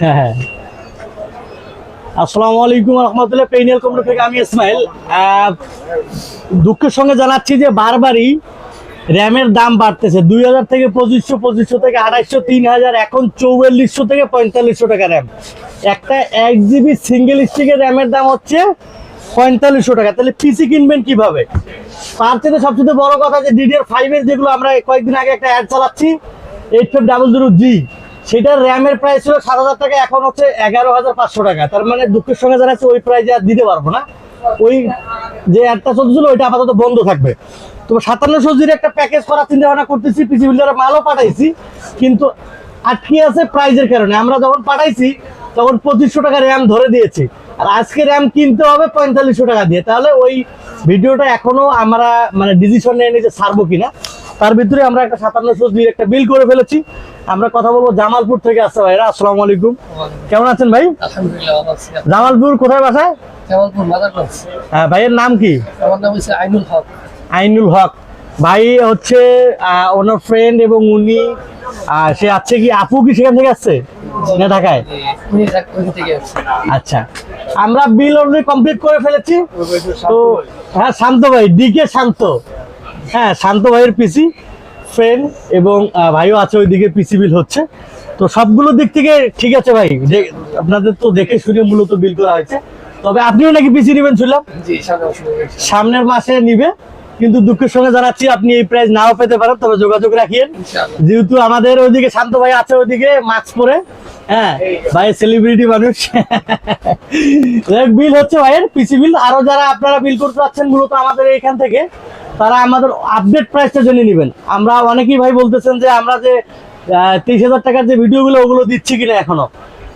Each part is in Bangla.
হ্যাঁ। আলাইকুম পেইনিয়াল থেকে আমি দুঃখের সঙ্গে জানাচ্ছি যে বারবারই র্যামের দাম বাড়তেছে। দুই হাজার থেকে পঁচিশশো পঁচিশশো থেকে আড়াইশো, তিন হাজার, এখন চৌয়াল্লিশশো থেকে পঁয়তাল্লিশশো টাকা র্যাম। একটা এক জিবি সিঙ্গেল র্যামের দাম হচ্ছে পঁয়তাল্লিশশো টাকা। তাহলে পিসি কিনবেন কীভাবে? তার থেকে সবচেয়ে বড় কথা যে ডিডিআর ফাইভের যেগুলো আমরা কয়েকদিন আগে একটা অ্যাড চালাচ্ছি eight five double zero G সেটার র্যামের প্রাইস ছিল সাত হাজার টাকা, এখন হচ্ছে এগারো হাজার পাঁচশো টাকা। তার মানে দুঃখের সঙ্গে জানাচ্ছি ওই প্রাইজে আর দিতে পারব না। ওই যে অ্যাডটা চলছিল ওইটা আপাতত বন্ধ থাকবে। তো সাতান্নশো জির একটা প্যাকেজ করার চিন্তা ভাবনা করতেছি পিসি বিল্ডারের মালও পাঠাইছি, কিন্তু আটকে আছে প্রাইজের কারণে। আমরা যখন পাঠাইছি, তখন পঁচিশশো টাকা র্যাম ধরে দিয়েছি। আর আজকে র্যাম কিনতে হবে পঁয়তাল্লিশশো টাকা দিয়ে। তাহলে ওই ভিডিওটা এখনও আমরা মানে ডিসিশন নিয়ে নিয়ে যে ছাড়বো কিনা, তার ভিতরে আমরা একটা সাতান্নশো দিয়ে একটা বিল করে ফেলেছি। আমরা কথা বলব জামালপুর থেকে আসছে ভাইরা আসসালামু আলাইকুম। কেমন আছেন ভাই? জামালপুর কোথায় বাসায় হ্যাঁ, ভাইয়ের নাম কি? আমার নাম হচ্ছে আইনুল হক। আইনুল হক। ভাই হচ্ছে ওনার ফ্রেন্ড এবং উনি সে আছে কি? আপু কি সেখান থেকে আসছে? না ঢাকায়? আচ্ছা। আমরা বিল অলরেডি কমপ্লিট করে ফেলেছি। তো হ্যাঁ শান্ত ভাই ডিকে শান্ত। হ্যাঁ শান্ত ভাইয়ের পিসি। ফ্রেন্ড এবং ভাইও আছে ওইদিকে পিসি বিল হচ্ছে। তো সবগুলো দিক থেকে ঠিক আছে ভাই। যে- আপনাদের তো দেখে শুনে মূলত বিল করা হয়েছে। তবে আপনিও নাকি পিসি নেবেন শুনলাম? সামনের মাসে নিবে। কিন্তু দুঃখের সঙ্গে জানাচ্ছি আপনি এই প্রাইস নাও পেতে পারেন তবে যোগাযোগ রাখিয়েন। যেহেতু আমাদের ওইদিকে শান্ত ভাই আছে ওইদিকে মাস্ক পরে। হ্যাঁ ভাই সেলিব্রিটি মানুষ। বিল হচ্ছে ভাইয়ের পিসি বিল আরও যারা আপনারা বিল করতে পারছেন মূলত আমাদের এখান থেকে। তারা আমাদের আপডেট প্রাইসটা জেনে নেবেন। আমরা অনেকেই ভাই বলতেছেন যে আমরা যে তেইশ হাজার টাকার যে ভিডিওগুলো ওগুলো দিচ্ছি কিনা এখনও।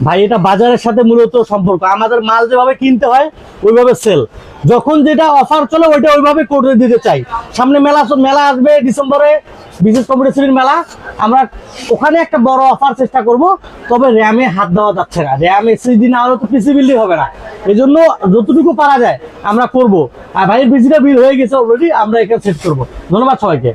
ভাই, এটা বাজারের সাথে মূলত সম্পর্ক। আমাদের মাল যেভাবে কিনতে হয়, ওইভাবে সেল যখন যেটা অফার চলে, ওইটা ওইভাবে করে দিতে চাই। সামনে মেলা মেলা আসবে ডিসেম্বরে, বিশেষ কম্পিটিশনের মেলা। আমরা ওখানে একটা বড় অফার চেষ্টা করব, তবে র্যামে হাত দেওয়া যাচ্ছে না। র্যাম এসএসডি না হলে তো পিসি হবে না। এই জন্য যতটুকু পারা যায়, আমরা করব। আর ভাইয়ের পিসিটা বিল হয়ে গেছে অলরেডি আমরা এখানে সেট করব। ধন্যবাদ সবাইকে।